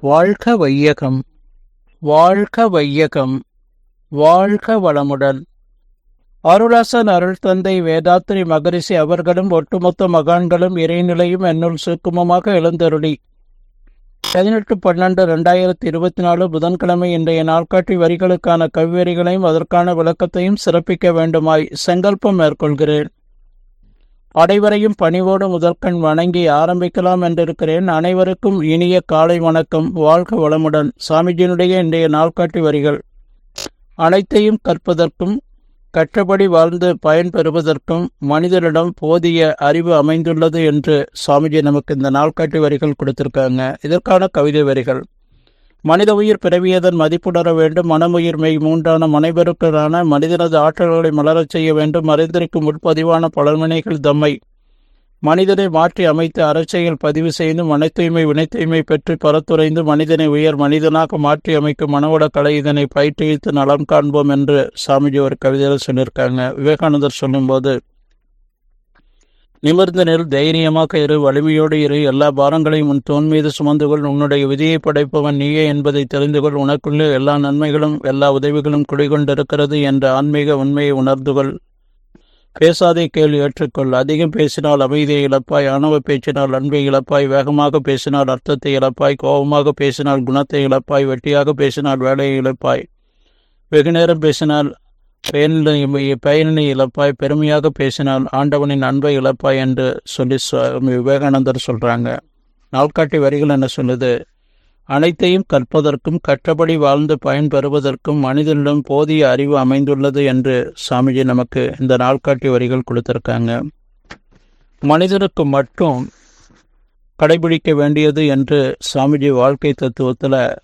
வாழ்க வையகம் வாழ்க வையகம் வாழ்க வளமுடன். அருளாசன் அருள் தந்தை வேதாத்திரி மகரிஷி அவர்களும் ஒட்டுமொத்த மகான்களும் இறைநிலையும் என்னுள் சுக்குமமாக எழுந்தருளி. பதினெட்டு பன்னெண்டு ரெண்டாயிரத்தி இருபத்தி நாலு புதன்கிழமை இன்றைய நாட்காட்டி வரிகளுக்கான கவிவரிகளையும் அதற்கான விளக்கத்தையும் சிறப்பிக்க வேண்டுமாய் சங்கல்பம் மேற்கொள்கிறேன். அனைவரையும் பணிவோடு முதற்கண் வணங்கி ஆரம்பிக்கலாம் என்றிருக்கிறேன். அனைவருக்கும் இனிய காலை வணக்கம். வாழ்க வளமுடன். சாமிஜியினுடைய இன்றைய நாள்காட்டி வரிகள். அனைத்தையும் கற்பதற்கும் கற்றபடி வாழ்ந்து பயன்பெறுவதற்கும் மனிதனிடம் போதிய அறிவு அமைந்துள்ளது என்று சுவாமிஜி நமக்கு இந்த நாள்காட்டி வரிகள் கொடுத்திருக்காங்க. இதற்கான கவிதை வரிகள். மனித உயிர் பிறவியதன் மதிப்புணர வேண்டும். மனமுயிர் மெய் மூன்றான மனைவருக்கரான மனிதனது ஆற்றல்களை மலரச் செய்ய வேண்டும். அறிந்திருக்கும் உட்பதிவான பலன்வினைகள் தம்மை மனிதனை மாற்றி அமைத்து அறச்செயல் பதிவு செய்து மன தூய்மை வினை தூய்மை பெற்று பரத்துரைந்து மனிதனை உயர் மனிதனாக மாற்றி அமைக்கும் மனவள கலை இதனை பயிற்றுவித்து நலம் காண்போம் என்று சாமிஜி ஒரு கவிதையில் சொல்லியிருக்காங்க. விவேகானந்தர் சொல்லும்போது நிமிர்ந்த நெல் தைரியமாக இரு வலிமையோடு இரு. எல்லா பாரங்களையும் உன் தோன் மீது சுமந்து கொள். உன்னுடைய விதியை படைப்பவன் நீயே என்பதை தெரிந்து கொள். உனக்குள்ளே எல்லா நன்மைகளும் எல்லா உதவிகளும் குடிகொண்டிருக்கிறது என்ற ஆன்மீக உண்மையை உணர்ந்து கொள். பேசாதே கேள்வி ஏற்றுக்கொள். அதிகம் பேசினால் அமைதியை இழப்பாய். ஆணவ பேச்சினால் அன்பை இழப்பாய். வேகமாக பேசினால் அர்த்தத்தை இழப்பாய். கோபமாக பேசினால் குணத்தை இழப்பாய். வெட்டியாக பேசினால் வேலையை இழப்பாய். வெகு நேரம் பேசினால் பயனினை பயனினை இழப்பாய் பெருமையாக பேசினால் ஆண்டவனின் அன்பை இழப்பாய் என்று சொல்லி சுவாமி விவேகானந்தர் சொல்கிறாங்க நாள்காட்டி வரிகள் என்ன சொல்லுது? அனைத்தையும் கற்பதற்கும் கற்றபடி வாழ்ந்து பயன் பெறுவதற்கும் மனிதனிடம் போதிய அறிவு அமைந்துள்ளது என்று சாமிஜி நமக்கு இந்த நாள்காட்டி வரிகள் கொடுத்திருக்காங்க. மனிதனுக்கு மட்டும் கடைபிடிக்க வேண்டியது என்று சாமிஜி வாழ்க்கை தத்துவத்தில்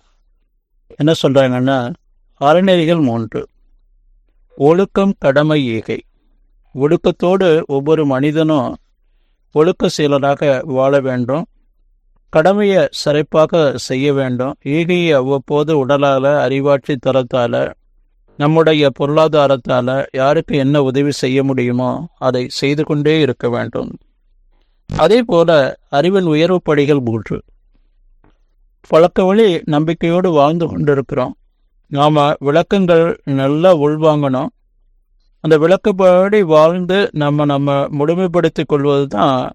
என்ன சொல்கிறாங்கன்னா அறநெறிகள் மூன்று. ஒழுக்கம் கடமை ஈகை ஒழுக்கத்தோடு ஒவ்வொரு மனிதனும் ஒழுக்க செயலராக வாழ வேண்டும். கடமையை சிறப்பாக செய்ய வேண்டும். ஈகையை அவ்வப்போது உடலால் அறிவாட்சி தரத்தால் நம்முடைய பொருளாதாரத்தால் யாருக்கு என்ன உதவி செய்ய முடியுமோ அதை செய்து கொண்டே இருக்க வேண்டும். அதே போல அறிவின் உயர்வு படிகள் மூன்று. பழக்க வழி நம்பிக்கையோடு வாழ்ந்து கொண்டிருக்கிறோம். நாம் விளக்கங்கள் நல்லா உள்வாங்கணும். அந்த விளக்கப்படி வாழ்ந்து நம்ம நம்ம முழுமைப்படுத்திக் கொள்வது தான்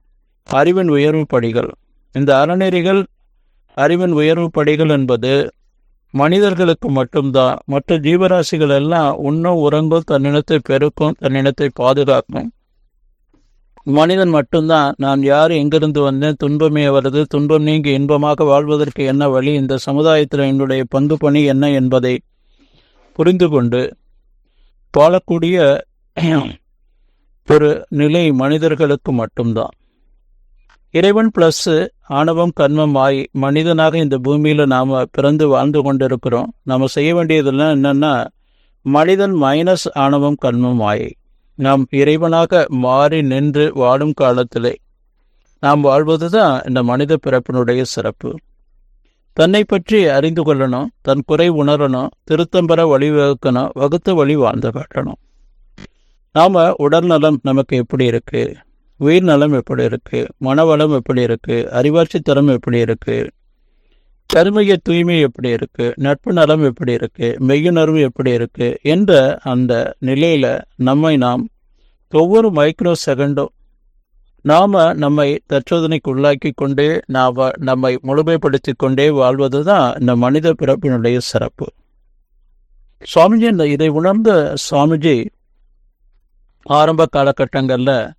அறிவின் உயர்வு படிகள். இந்த அறநெறிகள் அறிவின் உயர்வு படிகள் என்பது மனிதர்களுக்கு மட்டும்தான். மற்ற ஜீவராசிகள் எல்லாம் உண்ணும் உறங்கும் தன்னினத்தை பெருக்கும் தன்னினத்தை பாதுகாக்கும். மனிதன் மட்டும்தான். நான் யார் எங்கிருந்து வந்தேன்? துன்பமே வருது துன்பம் நீங்கி இன்பமாக வாழ்வதற்கு என்ன வழி? இந்த சமுதாயத்தில் என்னுடைய பங்கு பணி என்ன என்பதை புரிந்து கொண்டு வாழக்கூடிய ஒரு நிலை மனிதர்களுக்கு மட்டும்தான். இறைவன் ப்ளஸ்ஸு ஆணவம் கர்மம் ஆய் மனிதனாக இந்த பூமியில் நாம் பிறந்து வாழ்ந்து கொண்டிருக்கிறோம். நாம் செய்ய வேண்டியதெல்லாம் என்னென்னா மனிதன் மைனஸ் ஆணவம் கர்மம் ஆய். நாம் இறைவனாக மாறி நின்று வாழும் காலத்திலே நாம் வாழ்வது தான் இந்த மனித பிறப்பினுடைய சிறப்பு. தன்னை பற்றி அறிந்து கொள்ளணும் தன் குறை உணரணும் திருத்தம் பெற வழிவகுக்கணும் வகுத்த வழி வாழ்ந்து காட்டணும். நாம் உடல் நலம் நமக்கு எப்படி இருக்குது உயிர் நலம் எப்படி இருக்குது மனவளம் எப்படி இருக்குது அறிவாட்சி தரம் எப்படி இருக்குது கருமைய தூய்மை எப்படி இருக்கு? நட்பு நலம் எப்படி இருக்கு? மெய்யுணர்வு எப்படி இருக்கு? என்ற அந்த நிலையில நம்மை நாம் ஒவ்வொரு மைக்ரோ செகண்டும் நாம நம்மை தற்சோதனைக்கு உள்ளாக்கி கொண்டே நாம் நம்மை முழுமைப்படுத்தி கொண்டே வாழ்வது தான் இந்த மனித பிறப்பினுடைய சிறப்பு. சுவாமிஜி இந்த இதை உணர்ந்த சுவாமிஜி ஆரம்ப காலகட்டங்களில்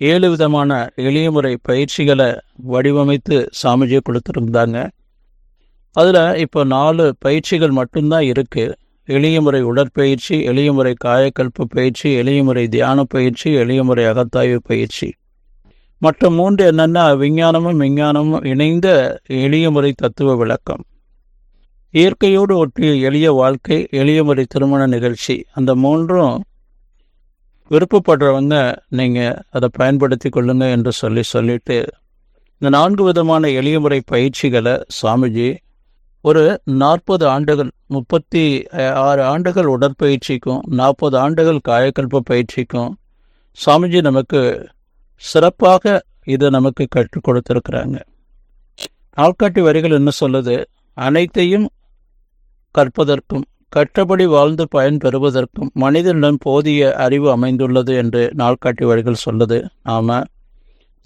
ஏழு விதமான எளிய முறை பயிற்சிகளை வடிவமைத்து சாமிஜியை கொடுத்துருந்தாங்க. அதில் இப்போ நாலு பயிற்சிகள் மட்டும்தான் இருக்குது எளிய முறை உடற்பயிற்சி எளிய முறை காயக்கல்பு பயிற்சி எளிய முறை தியான பயிற்சி எளிய முறை அகத்தாய்வு பயிற்சி. மற்ற மூன்று என்னென்னா விஞ்ஞானமும் விஞ்ஞானமும் இணைந்த எளிய முறை தத்துவ விளக்கம். இயற்கையோடு ஒட்டிய எளிய வாழ்க்கை எளிய முறை திருமண நிகழ்ச்சி. அந்த மூன்றும் விருப்பப்படுறவங்க நீங்கள் அதை பயன்படுத்தி கொள்ளுங்கள் என்று சொல்லி சொல்லிட்டு இந்த நான்கு விதமான எளிய முறை பயிற்சிகளை சாமிஜி ஒரு நாற்பது ஆண்டுகள் முப்பத்தி ஆறு ஆண்டுகள் உடற்பயிற்சிக்கும் நாற்பது ஆண்டுகள் காயக்கல்ப பயிற்சிக்கும் சாமிஜி நமக்கு சிறப்பாக இதை நமக்கு கற்றுக் கொடுத்துருக்குறாங்க. நாள்காட்டி வரிகள் என்ன சொல்லுது? அனைத்தையும் கற்பதற்கும் கற்றபடி வாழ்ந்து பயன் பெறுவதற்கும் மனிதனிடம் போதிய அறிவு அமைந்துள்ளது என்று நாள்காட்டி வழிகள் சொல்லுது. நாம்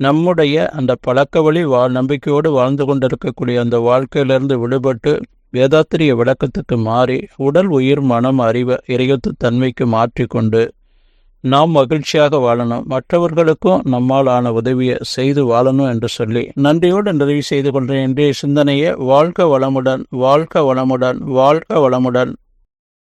நம்முடைய அந்த பழக்க வழி வா நம்பிக்கையோடு வாழ்ந்து கொண்டிருக்கக்கூடிய அந்த வாழ்க்கையிலிருந்து விடுபட்டு வேதாத்திரிய விளக்கத்துக்கு மாறி உடல் உயிர் மனம் அறிவு இறையத்து தன்மைக்கு மாற்றிக்கொண்டு நாம் மகிழ்ச்சியாக வாழணும். மற்றவர்களுக்கும் நம்மால் ஆன உதவியை செய்து வாழணும் என்று சொல்லி நன்றியோடு நிறைவு செய்து கொள்கிறேன். இன்றைய சிந்தனையை வாழ்க வளமுடன் வாழ்க வளமுடன் வாழ்க வளமுடன்.